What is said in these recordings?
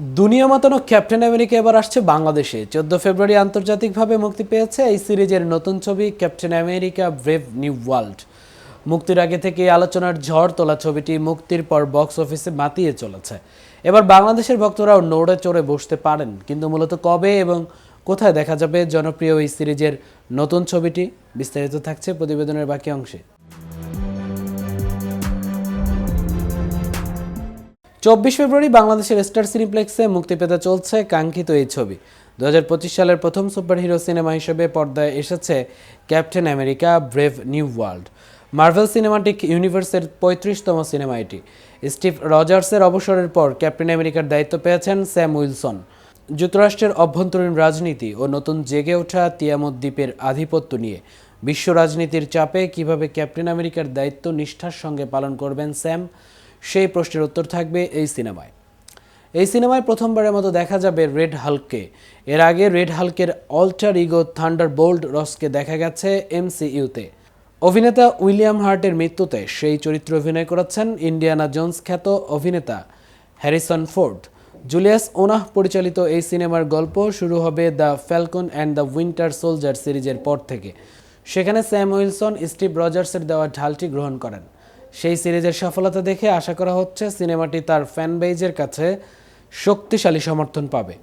দুনিয়া মাতানো captain America এবার আসছে বাংলাদেশে। চোদ্দ ফেব্রুয়ারি আন্তর্জাতিকভাবে মুক্তি পেয়েছে এই সিরিজের নতুন ছবি Captain America Brave New World. মুক্তির আগে থেকে আলোচনার ঝড় তোলা ছবিটি মুক্তির পর বক্স অফিসে মাতিয়ে চলেছে। এবার বাংলাদেশের ভক্তরাও নড়ে চড়ে বসতে পারেন। কিন্তু মূলত কবে এবং কোথায় দেখা যাবে জনপ্রিয় এই সিরিজের নতুন ছবিটি বিস্তারিত থাকছে প্রতিবেদনের বাকি অংশে। চব্বিশ ফেব্রুয়ারি বাংলাদেশের স্টার সিনিপ্লেক্সে মুক্তি পেতে চলছে কাঙ্ক্ষিত এই ছবি। দু সালের প্রথম সুপারহিরো সিনেমা হিসেবে পর্দায় এসেছে Captain America, Brave New World. Marvel cinematic ইউনিভার্সের পঁয়ত্রিশতম সিনেমা এটি। স্টিভ রজার্সের অবসরের পর ক্যাপ্টেন আমেরিকার দায়িত্ব পেয়েছেন স্যাম উইলসন। যুক্তরাষ্ট্রের অভ্যন্তরীণ রাজনীতি ও নতুন জেগে ওঠা তিয়ামত দ্বীপের আধিপত্য নিয়ে। বিশ্ব রাজনীতির চাপে কীভাবে ক্যাপ্টেন আমেরিকার দায়িত্ব নিষ্ঠার সঙ্গে পালন করবেন স্যাম সেই প্রশ্নের উত্তর থাকবে এই সিনেমায়। এই সিনেমায় প্রথমবারের মতো দেখা যাবে রেড হাল্ককে। এর আগে রেড হাল্কের অল্টার ইগো থান্ডার বোল্ড রসকে দেখা গেছে এমসিইউতে। অভিনেতা উইলিয়াম হার্টের মৃত্যুতে সেই চরিত্রে অভিনয় করেছেন ইন্ডিয়ানা জোন্স খ্যাত অভিনেতা হ্যারিসন ফোর্ড। জুলিয়াস ওনাহ পরিচালিত এই সিনেমার গল্প শুরু হবে the Falcon and the Winter Soldier সিরিজের পর থেকে। সেখানে স্যাম উইলসন, স্টিভ রজার্সের দেওয়া ঢালটি গ্রহণ করেন। সেই সিরিজের সফলতা দেখে আশা করা হচ্ছে সিনেমাটি তার ফ্যান বেইজের কাছে শক্তিশালী সমর্থন পাবে।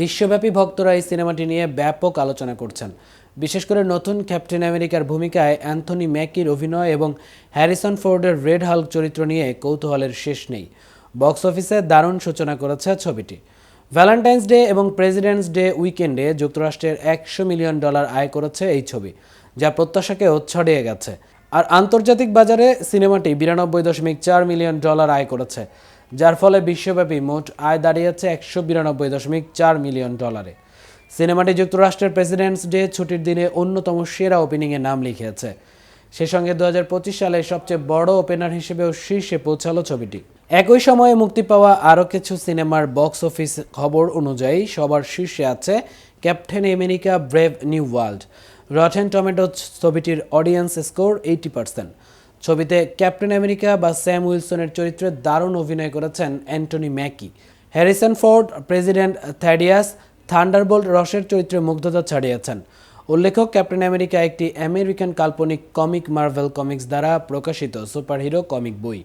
বিশ্বব্যাপী ভক্তরা এই সিনেমাটি নিয়ে ব্যাপক আলোচনা করছেন। বিশেষ করে নতুন ক্যাপ্টেন আমেরিকার ভূমিকায় অ্যান্থনি ম্যাকির অভিনয় এবং হ্যারিসন ফোর্ডের রেড হাল্ক চরিত্র নিয়ে কৌতূহলের শেষ নেই। বক্স অফিসে দারুণ সূচনা করেছে ছবিটি। ভ্যালেন্টাইন্স ডে এবং প্রেসিডেন্টস ডে উইকেন্ডে যুক্তরাষ্ট্রের একশো মিলিয়ন ডলার আয় করেছে এই ছবি, যা প্রত্যাশাকেও ছড়িয়ে গেছে। আর আন্তর্জাতিক বাজারে সিনেমাটি বিরানব্বই দশমিক চার মিলিয়ন ডলার আয় করেছে, যার ফলে বিশ্বব্যাপী মোট আয় দাঁড়িয়েছে একশো বিরানব্বই দশমিক চার মিলিয়ন ডলারে। সিনেমাটি যুক্তরাষ্ট্রের প্রেসিডেন্টস ডে ছুটির দিনে অন্যতম সেরা ওপেনিংয়ে নাম লিখিয়েছে। সে সঙ্গে দু পঁচিশ সালে সবচেয়ে বড় ওপেনার হিসেবেও শীর্ষে পৌঁছালো ছবিটি। একই সময়ে মুক্তি পাওয়া আরও কিছু সিনেমার বক্স অফিস খবর অনুযায়ী সবার শীর্ষে আছে Captain America Brave New World Rotten Tomato ছবিটির অডিয়েন্স স্কোর এইটি পার্সেন্ট ছবিতে ক্যাপ্টেন আমেরিকা বা স্যাম উইলসনের চরিত্রে দারুণ অভিনয় করেছেন Anthony Mackie Harrison Ford president Thaddeus Thunderbolt রসের চরিত্রে মুগ্ধতা ছাড়িয়েছেন। উল্লেখ্য ক্যাপ্টেন আমেরিকা একটি আমেরিকান কাল্পনিক কমিক মার্ভেল কমিক্স দ্বারা প্রকাশিত সুপারহিরো কমিক বই।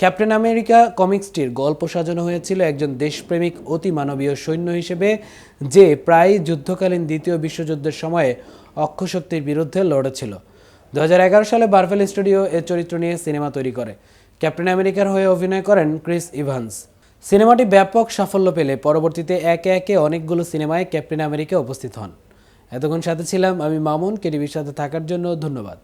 ক্যাপ্টেন আমেরিকা কমিক্সটির গল্প সাজানো হয়েছিল একজন দেশপ্রেমিক অতি মানবীয় সৈন্য হিসেবে, যে প্রায় যুদ্ধকালীন দ্বিতীয় বিশ্বযুদ্ধের সময়ে অক্ষশক্তির বিরুদ্ধে লড়েছিল। দু হাজার এগারো সালে বার্ফেল স্টুডিও এর চরিত্র নিয়ে সিনেমা তৈরি করে। ক্যাপ্টেন আমেরিকার হয়ে অভিনয় করেন ক্রিস ইভান্স। সিনেমাটি ব্যাপক সাফল্য পেলে পরবর্তীতে একে একে অনেকগুলো সিনেমায় ক্যাপ্টেন আমেরিকা উপস্থিত হন। এতক্ষণ সাথে ছিলাম আমি মামুন, কেটিভির সাথে থাকার জন্য ধন্যবাদ।